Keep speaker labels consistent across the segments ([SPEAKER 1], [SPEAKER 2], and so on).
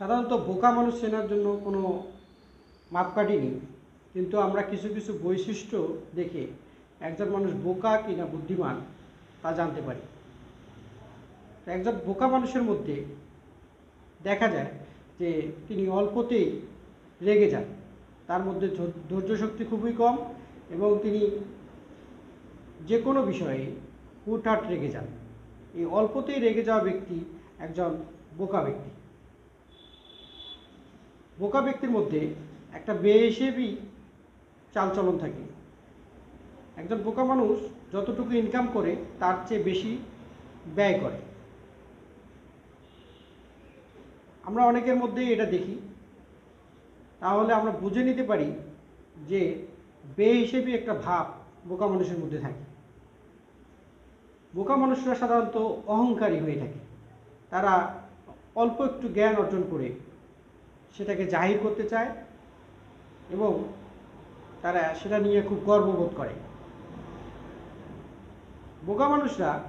[SPEAKER 1] সাধারণত বোকা মানুষ চেনার জন্য কোনো মাপকাঠি নেই। কিন্তু আমরা কিছু কিছু বৈশিষ্ট্য দেখে একজন মানুষ বোকা কি না বুদ্ধিমান তা জানতে পারি। একজন বোকা মানুষের মধ্যে দেখা যায় যে তিনি অল্পতেই রেগে যান। তার মধ্যে ধৈর্য শক্তি খুবই কম এবং তিনি যে কোনো বিষয়ে হুটহাট রেগে যান। এই অল্পতেই রেগে যাওয়া ব্যক্তি একজন বোকা ব্যক্তি। বোকা ব্যক্তির মধ্যে একটা বেহিসেবি চালচলন থাকে। একজন বোকা মানুষ যতটুকু ইনকাম করে, তার চেয়ে বেশি ব্যয় করে। আমরা অনেকের মধ্যেই এটা দেখি। তাহলে আমরা বুঝে নিতে পারি যে বেহিসেবি একটা ভাব বোকা মানুষের মধ্যে থাকে। বোকা মানুষরা সাধারণত অহংকারী হয়ে থাকে। তারা অল্প একটু জ্ঞান অর্জন করে সেটাকে জাহির করতে চায় এবং তারা সেটা নিয়ে খুব গর্ববোধ করে। বোকা মানুষরা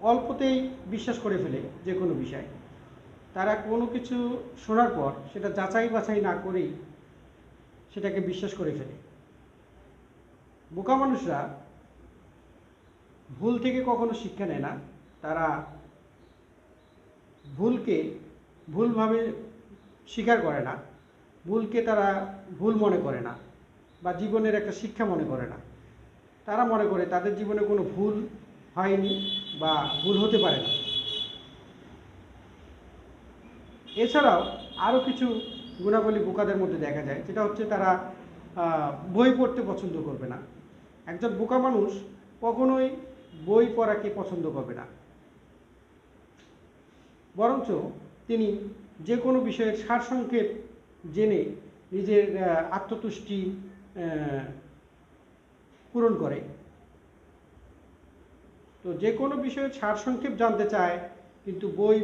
[SPEAKER 1] অল্পতেই বিশ্বাস করে ফেলে যে কোনো বিষয়। তারা কোনো কিছু শোনার পর সেটা যাচাই বাছাই না করেই সেটাকে বিশ্বাস করে ফেলে। বোকা মানুষরা ভুল থেকে কখনো শিক্ষা নেয় না। তারা ভুলকে ভুলভাবে স্বীকার করে না, ভুলকে তারা ভুল মনে করে না বা জীবনের একটা শিক্ষা মনে করে না। তারা মনে করে তাদের জীবনে কোনো ভুল হয়নি বা ভুল হতে পারে না। এছাড়াও আরও কিছু গুণাবলী বোকাদের মধ্যে দেখা যায়, যেটা হচ্ছে তারা বই পড়তে পছন্দ করবে না। একজন বোকা মানুষ কখনোই বই পড়াকে পছন্দ করবে না। বরঞ্চ তিনি যে কোনো বিষয়ের সারসংক্ষেপ জেনে নিজের আত্মতুষ্টি পূরণ করে। তো যে কোনো বিষয়ের সারসংক্ষেপ জানতে চায়, কিন্তু বই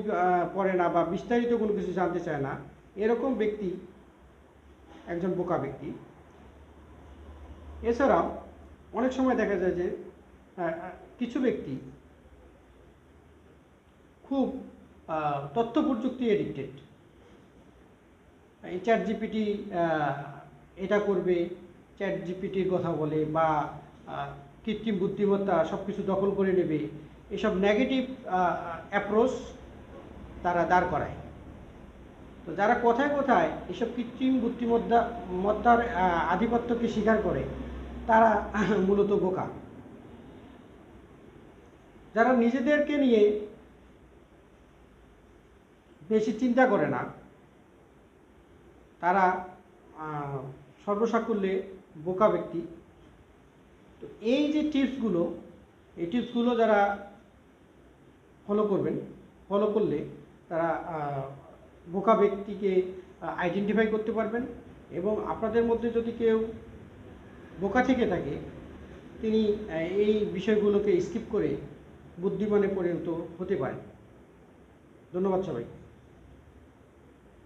[SPEAKER 1] পড়ে না বা বিস্তারিত কোনো কিছু জানতে চায় না, এরকম ব্যক্তি একজন বোকা ব্যক্তি। এছাড়াও অনেক সময় দেখা যায় যে কিছু ব্যক্তি খুব তথ্য প্রযুক্তি এডিক্টেড এই চ্যাট জিপিটি এটা করবে চ্যাট জিপিটির কথা বলে বা কৃত্রিম বুদ্ধিমত্তা সব কিছু দখল করে নেবে, এসব নেগেটিভ অ্যাপ্রোচ তারা দাঁড় করায়। তো যারা কোথায় কোথায় এসব কৃত্রিম বুদ্ধিমত্তা, মত্তার আধিপত্যকে স্বীকার করে, তারা মূলত বোকা। যারা নিজেদেরকে নিয়ে বেশি চিন্তা করে না তারা সর্বসাকুল্যে বোকা ব্যক্তি। তো এই যে টিপসগুলো এই টিপসগুলো যারা ফলো করবেন ফলো করলে তারা বোকা ব্যক্তিকে আইডেন্টিফাই করতে পারবেন এবং আপনাদের মধ্যে যদি কেউ বোকা থেকে থাকে, তিনি এই বিষয়গুলোকে স্কিপ করে বুদ্ধিমানে পরিণত হতে পারেন। ধন্যবাদ সবাই